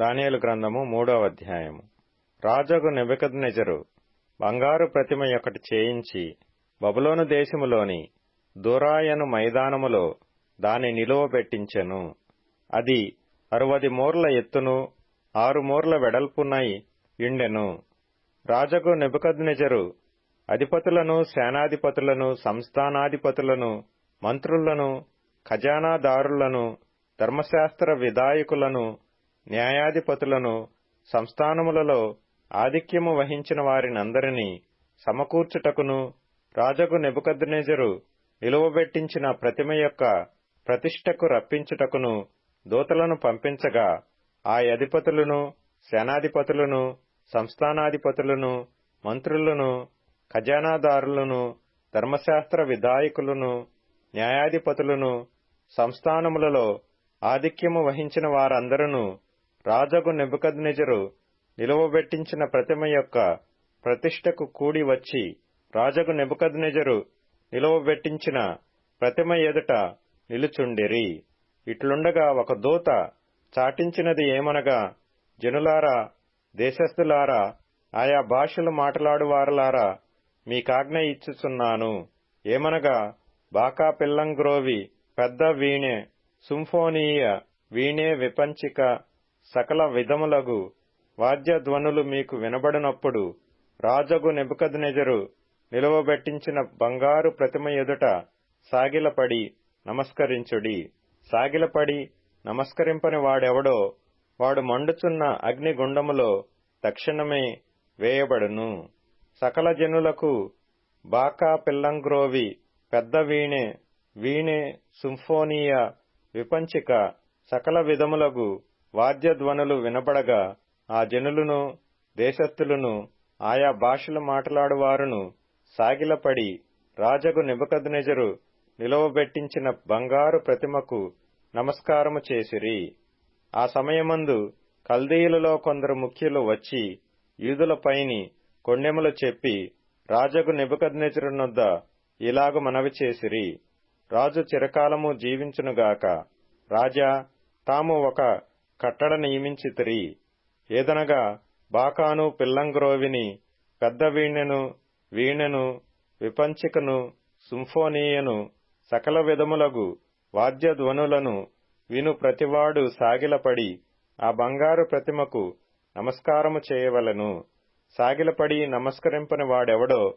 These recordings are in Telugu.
దానియలు గ్రంథము మూడవ అధ్యాయము. రాజగు నెబుకద్నెజరు బంగారు ప్రతిమ ఒకటి చేయించి బబులోను దేశములోని దూరాయను మైదానములో దాని నిలువ పెట్టించెను. అది అరవది మూర్ల ఎత్తును ఆరు మూర్ల వెడల్పునై ఇండెను రాజగు నెబుకద్నెజరు అధిపతులను సేనాధిపతులను సంస్థానాధిపతులను మంత్రులను ఖజానాదారులను ధర్మశాస్త్ర విధాయకులను న్యాయాధిపతులను సంస్థానములలో ఆధిక్యము వహించిన వారినందరినీ సమకూర్చుటకును రాజగు నెబుకద్నెజరు నిలువబెట్టించిన ప్రతిమ యొక్క ప్రతిష్టకు రప్పించుటకును దూతలను పంపించగా ఆ అధిపతులను సేనాధిపతులను సంస్థానాధిపతులను మంత్రులను ఖజానాదారులను ధర్మశాస్త్ర విధాయకులను న్యాయాధిపతులను సంస్థానములలో ఆధిక్యము వహించిన వారందరూ రాజగు నిజరు నిలువబెట్టించిన ప్రతిమ యొక్క ప్రతిష్టకు కూడి వచ్చి రాజగు నిజరు నిలువబెట్టించిన ప్రతిమ ఎదుట నిలుచుండిరి. ఇట్లుండగా ఒక దూత చాటించినది ఏమనగా జనులారా దేశస్థులారా ఆయా భాషలు మాట్లాడువారలారా మీకాజ్ఞ ఇచ్చుచున్నాను. ఏమనగా బాకా పిల్లంగ్రోవి పెద్ద వీణె సుంఫోనీయ వీణే విపంచిక సకల విధములగు వాద్యధ్వనులు మీకు వినబడినప్పుడు రాజగు నెబుకద్నెజరు నిలువబెట్టించిన బంగారు ప్రతిమ ఎదుట సాగిలపడి నమస్కరించుడి. సాగిలపడి నమస్కరింపని వాడెవడో వాడు మండుచున్న అగ్నిగుండములో తక్షణమే వేయబడును. సకల జనులకు బాకా పిల్లంగ్రోవి పెద్ద వీణె వీణె సుంఫోనియా విపంచిక సకల విధములగు వాద్యధ్వనులు వినబడగా ఆ జనులను దేశస్థులను ఆయా భాషలు మాట్లాడువారును సాగిలపడి రాజగు నిబకద్నెజరు నిలవబెట్టించిన బంగారు ప్రతిమకు నమస్కారము చేసిరి. ఆ సమయమందు కల్దీయులలో కొందరు ముఖ్యులు వచ్చి యూదులపైని కొండెములు చెప్పి రాజగు నిబకద్నెజరునొద్ద ఇలాగు మనవి చేసిరి. రాజు చిరకాలము జీవించునుగాక. రాజా తాము ఒక కట్టడ నియమించితిరి. ఏదనగా బాకాను పిల్లంగ్రోవిని పెద్ద వీణెను వీణెను విపంచికను సుంఫోనీయను సకల విధములగు వాద్యధ్వనులను విను ప్రతివాడు సాగిలపడి ఆ బంగారు ప్రతిమకు నమస్కారము చేయవలను. సాగిలపడి నమస్కరింపని వాడెవడో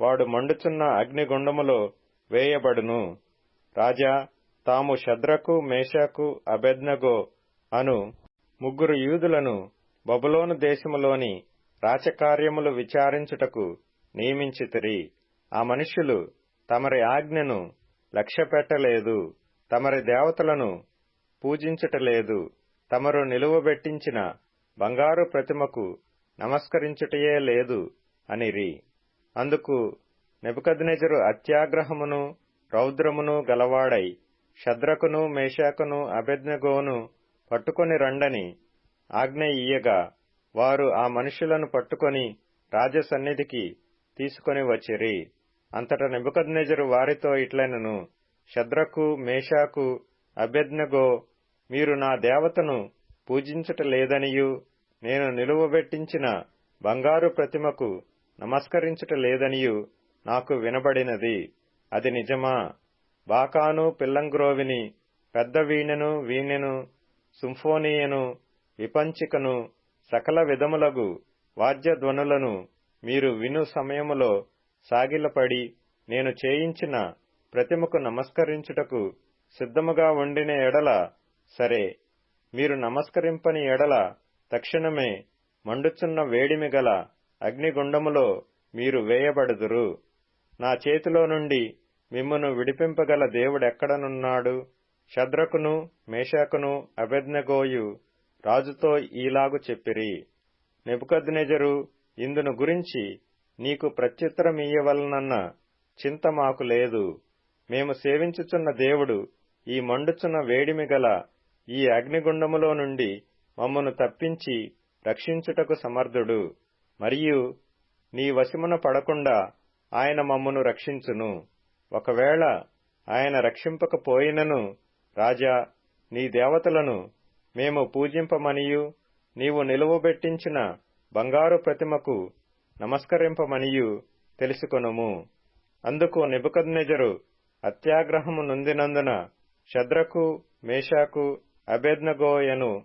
వాడు మండుచున్న అగ్నిగుండములో వేయబడును. రాజా తాము శద్రకు మేషకు అబెద్నగో అను ముగ్గురు యూదులను బబులోను దేశములోని రాచకార్యములు విచారించుటకు నియమించితిరి. ఆ మనుష్యులు తమరి ఆజ్ఞను లక్ష్యపెట్టలేదు తమరి దేవతలను పూజించుటలేదు తమరు నిలువబెట్టించిన బంగారు ప్రతిమకు నమస్కరించుటయే లేదు అనిరి. అందుకు నెబుకద్నెజరు అత్యాగ్రహమును రౌద్రమును గలవాడై శద్రకును మేషాకును అభెజ్ఞగోను పట్టుకొని రండని ఆజ్ఞ ఇయ్యగా వారు ఆ మనుషులను పట్టుకొని రాజసన్నిధికి తీసుకొని వచ్చిరి. అంతట నెబుకద్నెజరు వారితో ఇట్లనను శద్రకు మేషాకు అభ్యజ్ఞగో మీరు నా దేవతను పూజించటలేదనియు నేను నిలువబెట్టించిన బంగారు ప్రతిమకు నమస్కరించటలేదనియు నాకు వినబడినది. అది నిజమా? బాకాను పిల్లంగ్రోవిని పెద్ద వీణెను వీణెను సింఫోనియను విపంచికను సకల విధములగు వాద్యధ్వనులను మీరు విను సమయములో సాగిలపడి నేను చేయించిన ప్రతిమకు నమస్కరించుటకు సిద్ధముగా ఉండిన ఎడల సరే. మీరు నమస్కరింపని ఎడల తక్షణమే మండుచున్న వేడిమి గల అగ్నిగుండములో మీరు వేయబడుదురు. నా చేతిలో నుండి మిమ్మను విడిపింపగల దేవుడెక్కడనున్నాడు? శద్రకును మేషాకును అభెజ్ఞగోయు రాజుతో ఈలాగు చెప్పిరి. నెబుకద్నెజరు ఇందును గురించి నీకు ప్రత్యుత్తరమియ్యవలనన్న చింత మాకు లేదు. మేము సేవించుచున్న దేవుడు ఈ మండుచున్న వేడిమి గల ఈ అగ్నిగుండములో నుండి మమ్మను తప్పించి రక్షించుటకు సమర్థుడు. మరియు నీ వశమున పడకుండా ఆయన మమ్మను రక్షించును. ఒకవేళ ఆయన రక్షింపకపోయినను రాజా నీ దేవతలను మేము పూజింపమనియు నీవు నిలువబెట్టించిన బంగారు ప్రతిమకు నమస్కరింపమనియు తెలుసుకొనుము. అందుకు నిబుకద్నెజరు అత్యాగ్రహము నొందినందున శద్రకు మేషాకు అబేద్నగోయను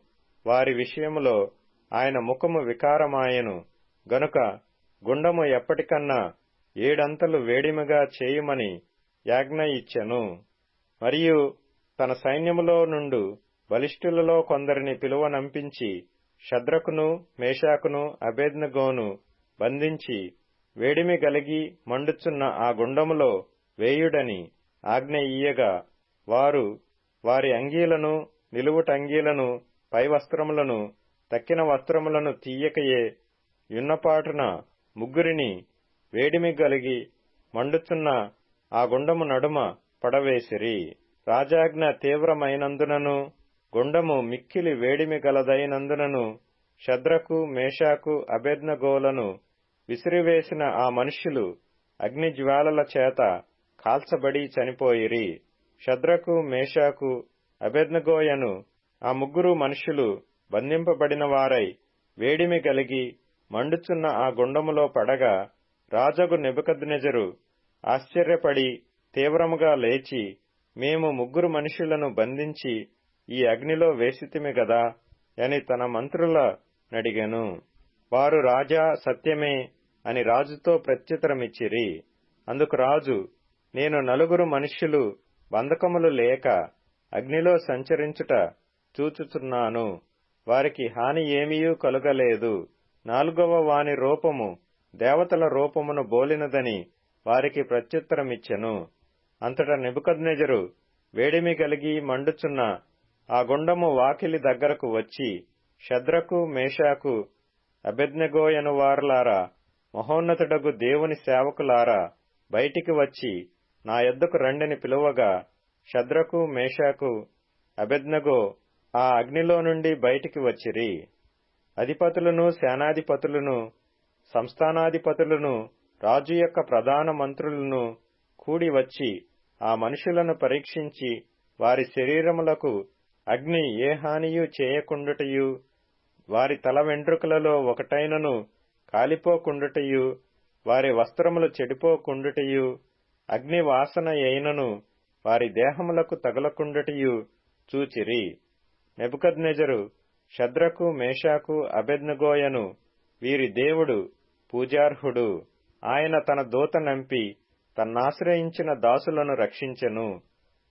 వారి విషయములో ఆయన ముఖము వికారమాయెను. గనుక గుండము ఎప్పటికన్నా ఏడంతలు వేడిమగా చేయుమని యాజ్ఞ ఇచ్చెను. మరియు తన సైన్యములో నుండు బలిష్ఠులలో కొందరిని పిలువనంపించి శద్రకును మేషాకును అభేద్నగోను బంధించి వేడిమి గలిగి మండుచున్న ఆ గుండములో వేయుడని ఆజ్ఞ ఇయ్యగా వారు వారి అంగీలను నిలువుటంగీలను పై వస్త్రములను తక్కిన వస్త్రములను తీయకయే యున్నపాటున ముగ్గురిని వేడిమి గలిగి మండుచున్న ఆ గుండము నడుమ పడవేసిరి. రాజాజ్ఞ తీవ్రమైనందునను గుండము మిక్కిలి వేడిమి గలదైనందునను శద్రకు మేషాకు అభెజ్ఞగోలను విసిరివేసిన ఆ మనుష్యులు అగ్నిజ్వాలల చేత కాల్చబడి చనిపోయిరి. శద్రకు మేషాకు అభెజ్ఞగోయను ఆ ముగ్గురు మనుష్యులు బంధింపబడిన వారై వేడిమి కలిగి మండుచున్న ఆ గుండములో పడగా రాజగు నెబుకద్నెజరు ఆశ్చర్యపడి తీవ్రముగా లేచి మేము ముగ్గురు మనుషులను బంధించి ఈ అగ్నిలో వేసితిమి గదా అని తన మంత్రుల నడిగను. వారు రాజా సత్యమే అని రాజుతో ప్రత్యుత్తరమిచ్చిరి. అందుకు రాజు నేను నలుగురు మనుష్యులు బంధకములు లేక అగ్నిలో సంచరించుట చూచుచున్నాను. వారికి హాని ఏమీయూ కలుగలేదు. నాలుగవ వాని రూపము దేవతల రూపమును బోలినదని వారికి ప్రత్యుత్తరమిచ్చెను. అంతటా నిబుకద్నెజరు వేడిమి కలిగి మండుచున్న ఆ గుండము వాకిలి దగ్గరకు వచ్చి శద్రకు మేషాకు అభెజ్ఞగోయను మహోన్నతుడగు దేవుని సేవకులారా బయటికి వచ్చి నా ఎద్దకు రండిని పిలువగా శద్రకు మేషాకు అబెద్నగో ఆ అగ్నిలో నుండి బయటికి వచ్చిరి. అధిపతులను సేనాధిపతులను సంస్థానాధిపతులను రాజు యొక్క ప్రధాన మంత్రులను కూడి వచ్చి ఆ మనుషులను పరీక్షించి వారి శరీరములకు అగ్ని ఏ హానియు చేయకుండుటయు వారి తల వెంట్రుకలలో ఒకటైనను కాలిపోకుండుటయు వారి వస్త్రములు చెడిపోకుండుటయు అగ్ని వాసన అయినను వారి దేహములకు తగలకుండుటయు చూచిరి. నెబుకద్నెజరు శద్రకు మేషాకు అభెజ్ఞగోయను వీరి దేవుడు పూజార్హుడు. ఆయన తన దూత నంపి తన్నాశ్రయించిన దాసులను రక్షించెను.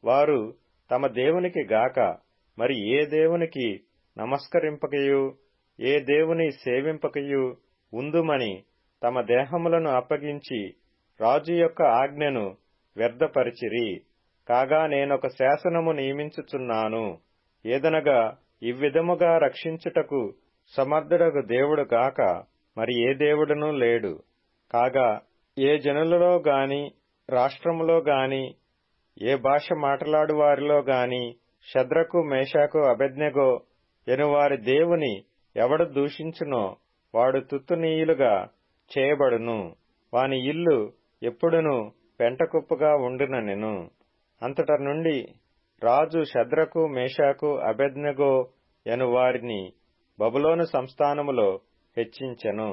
వారు తమ దేవునికి గాక మరి ఏ దేవునికి నమస్కరింపకయు? ఏ దేవుని సేవింపకయు? ఉందుమని తమ దేహములను అప్పగించి రాజు యొక్క ఆజ్ఞను వ్యర్థపరిచిరి. కాగా నేనొక శాసనము నియమించుచున్నాను. ఏదనగా ఇవ్విధముగా రక్షించుటకు సమర్థుడకు దేవుడు కాక మరి ఏ దేవుడునూ లేడు. కాగా ఏ జనులలో గాని రాష్ట్రములో గాని ఏ భాష మాట్లాడు వారిలో గాని శద్రకు మేషాకు అభెజ్ఞగో ఎనువారి దేవుని ఎవడు దూషించునో వాడు తుత్తునీయులుగా చేయబడును. వాని ఇల్లు ఎప్పుడును పెంటకుప్పగా ఉండుననెను అంతట నుండి రాజు శద్రకు మేషాకు అభెజ్ఞగో ఎను వారిని బబులోను సంస్థానములో హెచ్చించెను.